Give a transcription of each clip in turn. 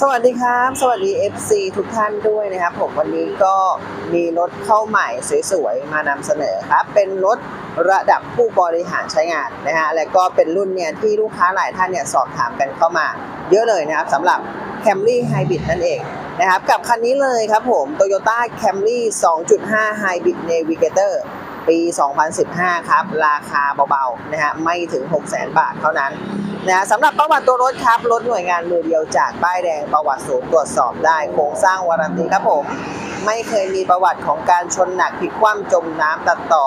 สวัสดีครับ สวัสดี FC ทุกท่านด้วยนะครับผมวันนี้ก็มีรถเข้าใหม่สวยๆมานำเสนอครับเป็นรถระดับผู้บริหารใช้งานนะฮะและก็เป็นรุ่นเนี่ยที่ลูกค้าหลายท่านเนี่ยสอบถามกันเข้ามา เยอะเลยนะครับสำหรับ Camry Hybrid นั่นเองนะครับกับคันนี้เลยครับผม Toyota Camry 2.5 Hybrid Navigator ปี 2015 ครับ ราคาเบาๆนะฮะไม่ถึง 600,000 บาทเท่านั้น นะสำหรับประวัติตัวรถครับรถหน่วยงานมือเดียวจากป้ายแดงประวัติศูนย์ตรวจสอบได้โครงสร้างวารันตีครับผม ไม่เคยมีประวัติของการชนหนักพลิกคว่ำจมน้ำตัดต่อ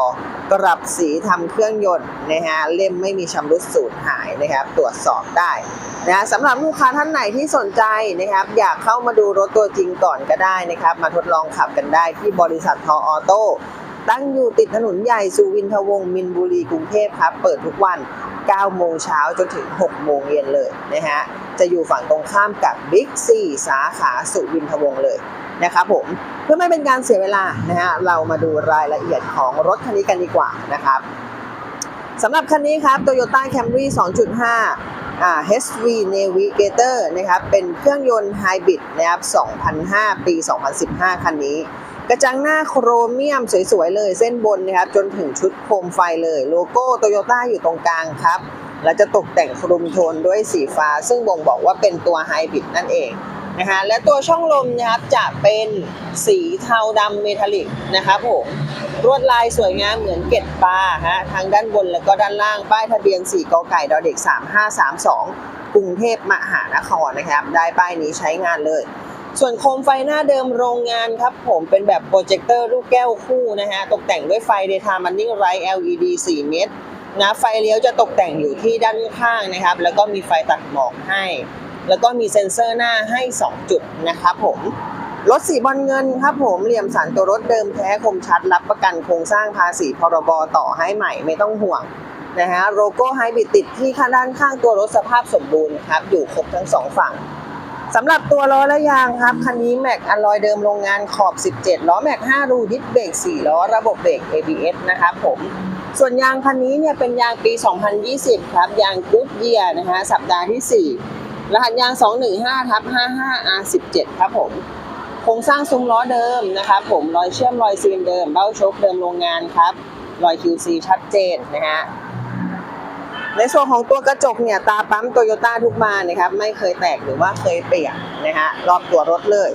กรับสีทำเครื่องยนต์นะฮะเล่มไม่มีชำรุดสูญหายนะครับ ตรวจสอบได้นะสำหรับลูกค้าท่านไหนที่สนใจนะครับ อยากเข้ามาดูรถตัวจริงก่อนก็ได้นะครับ มาทดลองขับกันได้ที่บริษัททออโต้ตั้งอยู่ติดถนนใหญ่สุวินทวงศ์มินบุรีกรุงเทพครับ เปิดทุกวัน 9 โมงเช้าจนถึง 6 โมงเย็นเลยนะฮะ จะอยู่ฝั่งตรงข้ามกับบิ๊กซีสาขาสุวินทวงศ์เลยนะครับผม เพื่อไม่เป็นการเสียเวลานะฮะ เรามาดูรายละเอียดของรถคันนี้กันดีกว่านะครับสำหรับคันนี้ครับ Toyota Camry 2.5อ่า HV Navigator นะครับ เป็นเครื่องยนต์ไฮบริดนะครับ 2005 ปี 2015 คันนี้ กระจังหน้าโครเมียมสวยๆเลยเส้นบนนะครับจนถึงชุดโคมไฟเลย โลโก้โตโยต้าอยู่ตรงกลางครับและจะตกแต่งคลุมโทนด้วยสีฟ้า ซึ่งบ่งบอกว่าเป็นตัวไฮบริดนั่นเองนะฮะและตัวช่องลมนะครับจะเป็นสีเทาดำเมทัลลิกนะครับผมลวดลายสวยงามเหมือนเกล็ดปลาฮะทั้งด้านบนแล้วก็ด้านล่างป้ายทะเบียน 4กไก่ดอเด็ก 3532 กรุงเทพมหานครนะครับ ได้ป้ายนี้ใช้งานเลย ส่วนโคมไฟหน้าเดิมโรงงานครับผมเป็นแบบโปรเจคเตอร์ลูกแก้วคู่นะฮะตกแต่งด้วยไฟ Daytime Running Light LED 4 เมตรนะไฟเลี้ยวจะตกแต่งอยู่ที่ด้านข้างนะครับ แล้วก็มีไฟตัดหมอกให้ แล้วก็มีเซ็นเซอร์หน้าให้ 2 จุดนะครับผมรถสีบอลเงินครับผมเหลี่ยมสันตัวรถเดิมแท้คมชัด รับประกันโครงสร้างภาษีพรบต่อให้ใหม่ไม่ต้องห่วงนะฮะโลโก้ไฮบริดติดที่ข้างด้านข้างตัวรถสภาพสมบูรณ์ครับอยู่ครบทั้งสองฝั่ง สำหรับตัวล้อและยางครับ คันนี้แม็กอลลอยเดิมโรงงานขอบ 17 ล้อแม็ก 5 รูดิสเบรก4 ล้อ ระบบเบรก ABS นะครับผม ส่วนยางคันนี้เนี่ยเป็นยางปี 2020 ครับ ยางกูดเยียนะฮะสัปดาห์ที่ 4 รหัสยาง 215ทับ55 R17 ครับผม โครงสร้างซุ้มล้อเดิมนะครับผม รอยเชื่อมรอยซีนเดิม เบ้าโชคเดิมโรงงานครับ รอย QC ชัดเจนนะฮะ ในส่วนของตัวกระจกเนี่ยตาปั๊มโตโยต้าทุกบานะครับไม่เคยแตกหรือว่าเคยเปียกนะฮะรอบตัวรถเลย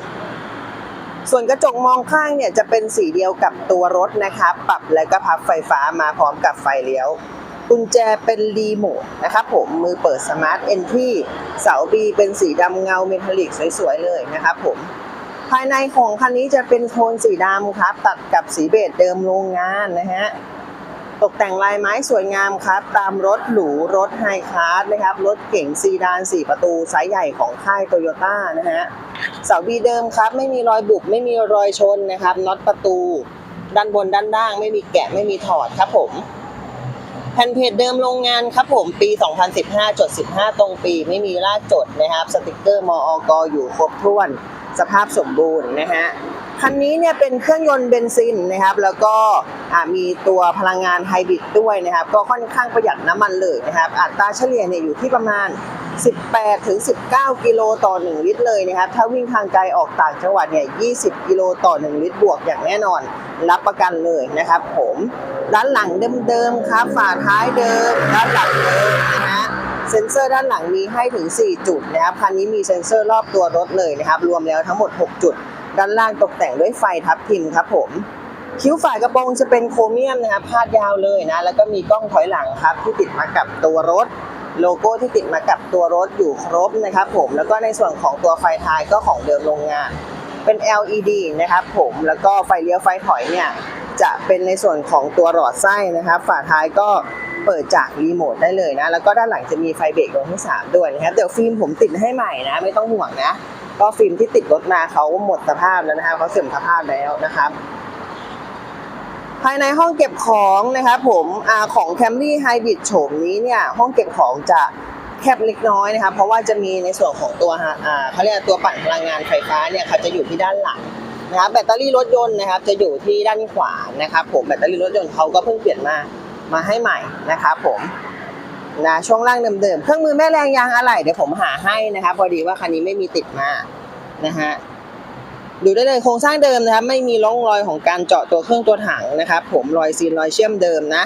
ส่วนกระจกมองข้างเนี่ยจะเป็นสีเดียวกับตัวรถนะครับปรับและก็พับไฟฟ้ามาพร้อมกับไฟเลี้ยวกุญแจเป็นรีโมทนะครับผมมือเปิดสมาร์ทเอนที่เสาบีเป็นสีดำเงาเมทัลลิกสวยๆเลยนะครับผมภายในของคันนี้จะเป็นโทนสีดำครับ ตัดกับสีเบจเดิมโรงงานนะฮะ ตกแต่งลายไม้สวยงามครับ ตามรถหรูรถไฮคลาสนะครับ รถเก๋งซีดาน 4 ประตูไซส์ใหญ่ของค่ายโตโยต้านะฮะเสาบีเดิมครับ ไม่มีรอยบุบไม่มีรอยชนนะครับน็อตประตู ด้านบนด้านล่าง ไม่มีแกะไม่มีถอดครับผมแผ่นเพจเดิมโรงงานครับผมปี 2015จด15 ตรงปี ไม่มีลากจดนะครับ สติกเกอร์มอกอยู่ครบถ้วน สภาพสมบูรณ์นะฮะ คันนี้เนี่ยเป็นเครื่องยนต์เบนซินนะครับ แล้วก็มีตัวพลังงานไฮบริดด้วยนะครับ ก็ค่อนข้างประหยัดน้ำมันเลยนะครับ อัตราเฉลี่ยเนี่ยอยู่ที่ประมาณ 18ถึง19 กิโลต่อ 1 ลิตรเลยนะครับ ถ้าวิ่งทางไกลออกต่างจังหวัดเนี่ย 20 กิโลต่อ 1 ลิตรบวกอย่างแน่นอน รับประกันเลยนะครับผมด้านหลังเดิมๆครับฝาท้ายเดิมด้านหลังเดิมนะฮะเซ็นเซอร์ด้านหลังมีให้ถึง 4 จุดนะครับคันนี้มีเซ็นเซอร์รอบตัวรถเลยนะครับ รวมแล้วทั้งหมด 6 จุด ด้านล่างตกแต่งด้วยไฟทับทิมครับผมคิ้วฝากระโปรงจะเป็นโครเมียมนะครับพาดยาวเลยนะ แล้วก็มีกล้องถอยหลังครับ ที่ติดมากับตัวรถ โลโก้ที่ติดมากับตัวรถอยู่ครบนะครับผมแล้วก็ในส่วนของตัวไฟท้ายก็ของเดิมโรงงาน เป็น LED นะครับผมแล้วก็ไฟเลี้ยวไฟถอยเนี่ยจะเป็นในส่วนของตัวหลอดไส้นะครับ ฝาท้ายก็เปิดจากรีโมทได้เลยนะ แล้วก็ด้านหลังจะมีไฟเบรกดวงที่ 3 ด้วยนะครับ เดี๋ยวฟิล์มผมติดให้ใหม่นะ ไม่ต้องห่วงนะ ก็ฟิล์มที่ติดรถมาเขาหมดสภาพแล้วนะครับเขาเสื่อมสภาพแล้วนะครับ ภายในห้องเก็บของนะครับผมอของ Camry Hybrid โฉมนี้เนี่ยห้องเก็บของจะแคบเล็กน้อยนะครับเพราะว่าจะมีในส่วนของตัวฮะเขาเรียกว่าตัวปั่นพลังงานไฟฟ้าเนี่ยเขาจะอยู่ที่ด้านหลังนะครับแบตเตอรี่รถยนต์นะครับ จะอยู่ที่ด้านขวานะครับ ผมแบตเตอรี่รถยนต์เขาก็เพิ่งเปลี่ยนมามาให้ใหม่นะครับผม นะช่วงล่างเดิมๆ เครื่องมือแม่แรงยางอะไหล่เดี๋ยวผมหาให้นะครับพอดีว่าคันนี้ไม่มีติดมานะฮะดูได้เลยโครงสร้างเดิมนะครับ ไม่มีร่องรอยของการเจาะตัวเครื่องตัวถังนะครับผมรอยซีนรอยเชื่อมเดิมนะ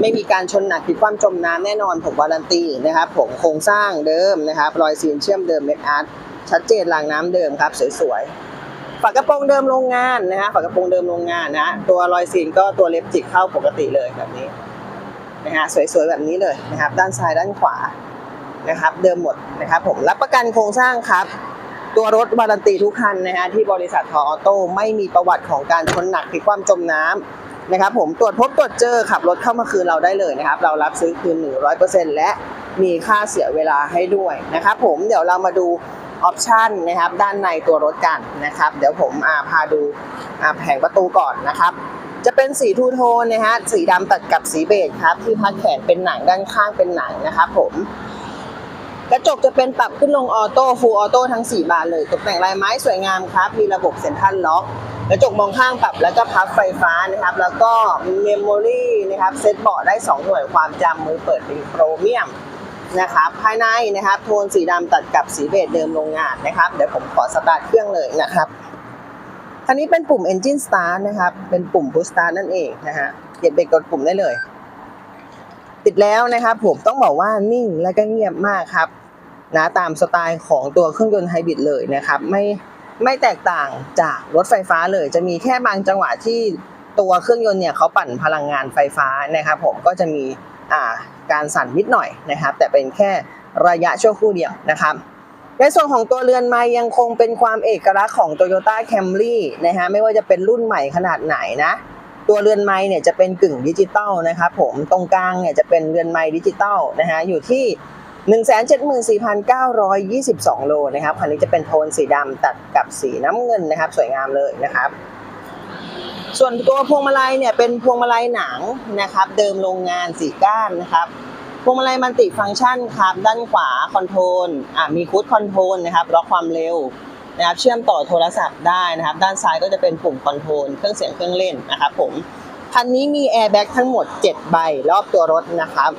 ไม่มีการชนหนักผิดความจมน้ำแน่นอนผมการันตีนะครับผมโครงสร้างเดิมนะครับ รอยซีนเชื่อมเดิมเม็ดอาร์ตชัดเจนรางน้ำเดิมครับสวยๆฝากระโปรงเดิมโรงงานนะฮะฝากระโปรงเดิมโรงงานนะตัวรอยซีนก็ตัวเล็บจิกเข้าปกติเลยแบบนี้ นะฮะสวยๆแบบนี้เลยนะครับ ด้านซ้ายด้านขวานะครับ เดิมหมดนะครับ ผมรับประกันโครงสร้างครับ ตัวรถวารันตีทุกคันนะฮะที่บริษัททอออโต้ไม่มีประวัติของการชนหนักผิดความจมน้ำนะครับ ผมตรวจพบตรวจเจอขับรถเข้ามาคืนเราได้เลยนะครับ เรารับซื้อคืน 100%และมีค่าเสียเวลาให้ด้วยนะครับผมเดี๋ยวเรามาดูออปชันนะครับด้านในตัวรถกันนะครับ เดี๋ยวผมพาดูแผงประตูก่อนนะครับ จะเป็นสีทูโทนนะฮะสีดำตัดกับสีเบจครับที่พักแขนเป็นหนังด้านข้างเป็นหนังนะครับผมกระจกจะเป็นปรับขึ้นลงออโต้ฟูลออโต้ทั้ง 4 บานเลย ตกแต่งลายไม้สวยงามครับ มีระบบเซ็นทรัลล็อก กระจกมองข้างปรับแล้วก็พับไฟฟ้านะครับ แล้วก็เมมโมรี่นะครับเซ็ตเบาะได้ 2 หน่วยความจำมือเปิดเป็นโครเมียมนะครับ ภายในนะครับ โทนสีดำตัดกับสีเบจเดิมโรงงานนะครับ เดี๋ยวผมขอสตาร์ทเครื่องเลยนะครับ อันนี้เป็นปุ่ม Engine Start นะครับ เป็นปุ่ม Push Start นั่นเองนะฮะเหยียบเบรกกดปุ่มได้เลย ติดแล้วนะครับผมต้องบอกว่านิ่งและก็เงียบมากครับนะตามสไตล์ของตัวเครื่องยนต์ไฮบริดเลยนะครับ ไม่ไม่แตกต่างจากรถไฟฟ้าเลย จะมีแค่บางจังหวะที่ตัวเครื่องยนต์เนี่ยเขาปั่นพลังงานไฟฟ้านะครับ ผมก็จะมีอ่าการสั่นนิดหน่อยนะครับ แต่เป็นแค่ระยะชั่วครู่เดียวนะครับ ในส่วนของตัวเรือนไม้ยังคงเป็นความเอกลักษณ์ของ Toyota Camry นะฮะไม่ว่าจะเป็นรุ่นใหม่ขนาดไหนนะ ตัวเรือนไม้เนี่ยจะเป็นกึ่งดิจิตอลนะครับผมตรงกลางเนี่ยจะเป็นเรือนไม้ดิจิตอลนะฮะอยู่ที่174,922 โลนะครับคันนี้จะเป็นโทนสีดำตัดกับสีน้ำเงินนะครับ สวยงามเลยนะครับ ส่วนตัวพวงมาลัยเนี่ยเป็นพวงมาลัยหนังนะครับ เดิมโรงงานสีก้านนะครับ พวงมาลัยมันติฟังก์ชันครับด้านขวาคอนโทรลอ่ามีคูดคอนโทรลนะครับล็อกความเร็วนะครับเชื่อมต่อโทรศัพท์ได้นะครับ ด้านซ้ายก็จะเป็นปุ่มคอนโทรลเครื่องเสียงเครื่องเล่นนะครับผมคันนี้มีแอร์แบ็กทั้งหมด 7 ใบรอบตัวรถนะครับ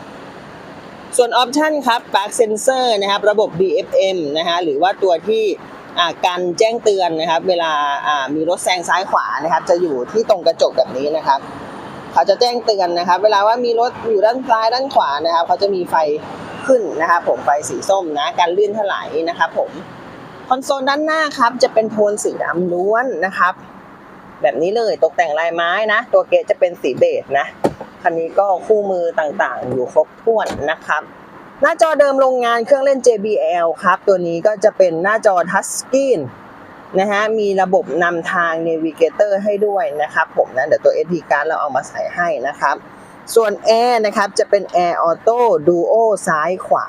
ส่วนออปชันครับปาร์คเซนเซอร์นะครับ ระบบ BFM นะฮะหรือว่าตัวที่การแจ้งเตือนนะครับ เวลาอ่ามีรถแซงซ้ายขวานะครับ จะอยู่ที่ตรงกระจกแบบนี้นะครับ เขาจะแจ้งเตือนนะครับ เวลาว่ามีรถอยู่ด้านซ้ายด้านขวานะครับ เขาจะมีไฟขึ้นนะครับ ผมไฟสีส้มนะการลื่นถลายนะครับ ผมคอนโซลด้านหน้าครับ จะเป็นโทนสีดำล้วนนะครับ แบบนี้เลยตกแต่งลายไม้นะ ตัวเกจจะเป็นสีเบจนะคันนี้ก็คู่มือต่างๆ อยู่ครบถ้วนนะครับ หน้าจอเดิมโรงงานเครื่องเล่น JBL ครับ ตัวนี้ก็จะเป็นหน้าจอทัชสกรีน นะฮะมีระบบนำทาง Navigator ให้ด้วยนะครับผมนะเดี๋ยวตัว SD card เราเอามาใส่ให้นะครับ ส่วน Air นะครับจะเป็น Air Auto Duo ซ้ายขวา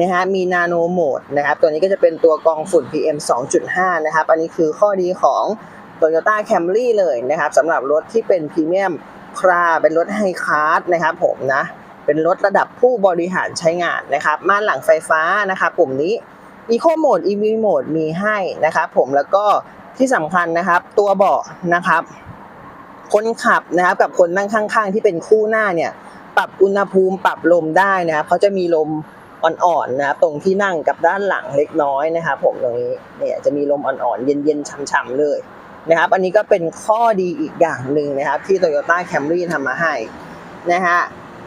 นะฮะมี Nano Mode นะครับตัวนี้ก็จะเป็นตัวกองฝุ่น PM 2.5 นะครับ อันนี้คือข้อดีของ Toyota Camry เลยนะครับสำหรับรถที่เป็นพรีเมียมคราเป็นรถไฮคาร์ดนะครับผมนะ เป็นรถระดับผู้บริหารใช้งานนะครับม่านหลังไฟฟ้านะครับปุ่มนี้ Eco Mode EV Mode มีให้นะครับผมแล้วก็ที่สำคัญนะครับ ตัวเบาะนะครับ คนขับนะครับกับคนนั่งข้าง ๆ ที่เป็นคู่หน้าเนี่ยปรับอุณหภูมิปรับลมได้นะครับเขาจะมีลมอ่อนๆนะครับตรงที่นั่งกับด้านหลังเล็กน้อยนะครับผมตรงนี้เนี่ยจะมีลมอ่อนๆเย็นๆช่ำๆเลยนะครับอันนี้ก็เป็นข้อดีอีกอย่างหนึ่งนะครับ ที่ Toyota Camry ทำมาให้นะฮะ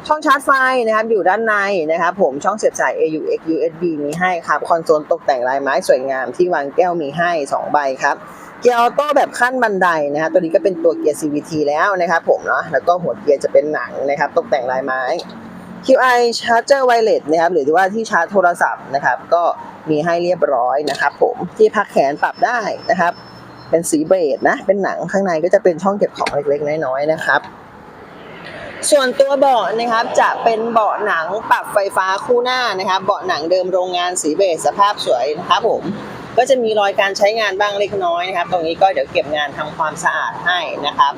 ช่องชาร์จไฟนะครับอยู่ด้านในนะครับผมช่องเสียบสาย AUX USB มีให้ครับคอนโซลตกแต่งลายไม้สวยงามที่วางแก้วมีให้ 2 ใบครับเกียร์ออโต้แบบขั้นบันไดนะฮะตัวนี้ก็เป็นตัวเกียร์ CVT แล้วนะครับผมเนาะแล้วก็หัวเกียร์จะเป็นหนังนะครับตกแต่งลายไม้ QI Charger Wireless นะครับหรือว่าที่ชาร์จโทรศัพท์นะครับก็มีให้เรียบร้อยนะครับผมที่พักแขนปรับได้นะครับ เป็นสีเบจนะเป็นหนังข้างในก็จะเป็นช่องเก็บของเล็กๆ น้อยๆนะครับ ส่วนตัวเบาะนะครับจะเป็นเบาะหนังปรับไฟฟ้าคู่หน้านะครับ เบาะหนังเดิมโรงงานสีเบจสภาพสวยนะครับผมก็จะมีรอยการใช้งานบ้างเล็กน้อยนะครับ ตรงนี้ก็เดี๋ยวเก็บงานทำความสะอาดให้นะครับ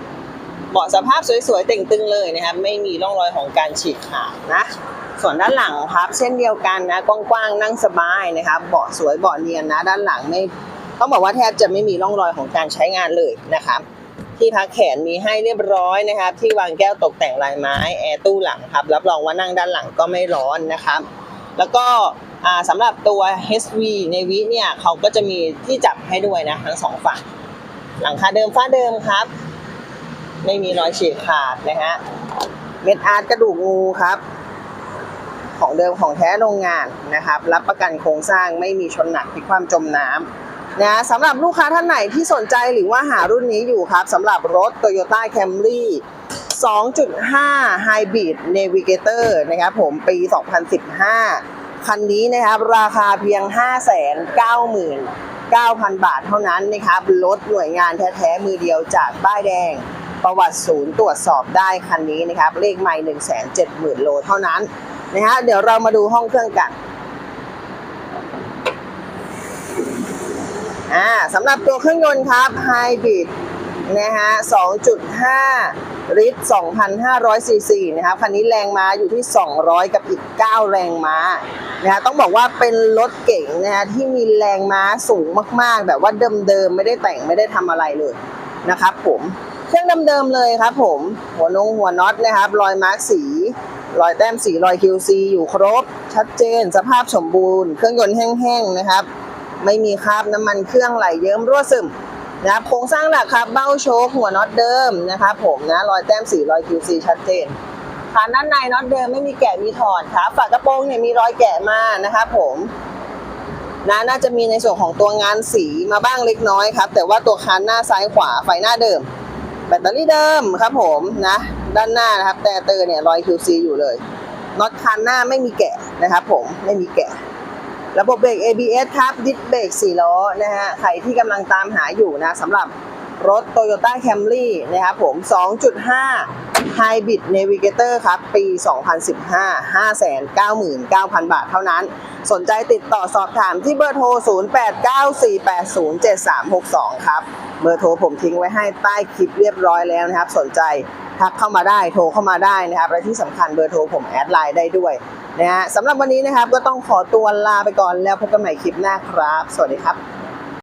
เบาะสภาพสวยๆเต่งตึงเลยนะครับ ไม่มีร่องรอยของการฉีกขาดนะ ส่วนด้านหลังครับ เช่นเดียวกันนะกว้างๆนั่งสบายนะครับ เบาะสวยเบาะเนียนนะ ด้านหลังไม่ต้องบอกว่าแทบจะไม่มีร่องรอยของการใช้งานเลยนะครับ ที่พักแขนมีให้เรียบร้อยนะครับ ที่วางแก้วตกแต่งลายไม้แอร์ตู้หลังครับรับรองว่านั่งด้านหลังก็ไม่ร้อนนะครับ แล้วก็สำหรับตัว HV Navy เนี่ยเขาก็จะมีที่จับให้ด้วยนะทั้งสองฝั่ง หลังคาเดิมฟ้าเดิมครับ ไม่มีรอยฉีกขาดนะฮะเม็ดอาร์ตกระดูกงูครับ ของเดิมของแท้โรงงานนะครับ รับประกันโครงสร้างไม่มีชนหนักพลิกความจมน้ำ นะสำหรับลูกค้าท่านไหนที่สนใจหรือว่าหารุ่นนี้อยู่ครับสำหรับรถ Toyota Camry 2.5 Hybrid Navigator นะครับผมปี 2015 คันนี้นะครับราคาเพียง 599,000 บาทเท่านั้นนะครับรถหน่วยงานแท้ ๆ มือเดียวจากป้ายแดงประวัติศูนย์ตรวจสอบได้คันนี้นะครับ เลขไม่170,000 โลเท่านั้นนะฮะเดี๋ยวเรามาดูห้องเครื่องกัน อ่า สำหรับตัวเครื่องยนต์ครับ Hybrid นะฮะ 2.5 ลิตร 2,500 ซีซีนะครับ คันนี้แรงม้าอยู่ที่ 200 กับอีก 9 แรงม้า นะฮะ ต้องบอกว่าเป็นรถเก๋งนะฮะที่มีแรงม้าสูงมากๆ แบบว่าเดิมๆ ไม่ได้แต่งไม่ได้ทำอะไรเลยนะครับผม เครื่องเดิมๆเลยครับผม หัวนงหัวน็อตนะครับ รอยมาร์กสี รอยแต้มสี รอย QC อยู่ครบ ชัดเจน สภาพสมบูรณ์ เครื่องยนต์แห้งๆ นะครับ ไม่มีคราบน้ำมันเครื่องไหลเยิ้มรั่วซึมนะครับโครงสร้างหลักครับเบ้าโชคหัวน็อตเดิมนะครับผมนะรอยแต้มสีรอย QC ชัดเจนฐานด้านในน็อตเดิมไม่มีแกะมีถอดครับฝากระโปรงเนี่ยมีรอยแกะมานะครับผมนะน่าจะมีในส่วนของตัวงานสีมาบ้างเล็กน้อยครับ แต่ว่าตัวคันหน้าซ้ายขวาไฟหน้าเดิม แบตเตอรี่เดิมครับผมนะด้านหน้านะครับแต่เตอร์เนี่ยรอย QC อยู่เลยน็อตคันหน้าไม่มีแกะนะครับผมไม่มีแกะ ระบบเบรก ABS ครับดิสเบรก4ล้อนะฮะใครที่กำลังตามหาอยู่นะสำหรับรถ Toyota Camry นะครับผม 2.5 Hybrid Navigator ครับ ปี 2015 599,000 บาทเท่านั้น สนใจติดต่อสอบถามที่เบอร์โทร 0894807362 ครับ เบอร์โทรผมทิ้งไว้ให้ใต้คลิปเรียบร้อยแล้วนะครับ สนใจทักเข้ามาได้ โทรเข้ามาได้นะครับ และที่สำคัญเบอร์โทรผมแอดไลน์ได้ด้วย นะฮะสำหรับวันนี้นะครับก็ต้องขอตัวลาไปก่อนแล้วพบกันใหม่คลิปหน้าครับ สวัสดีครับ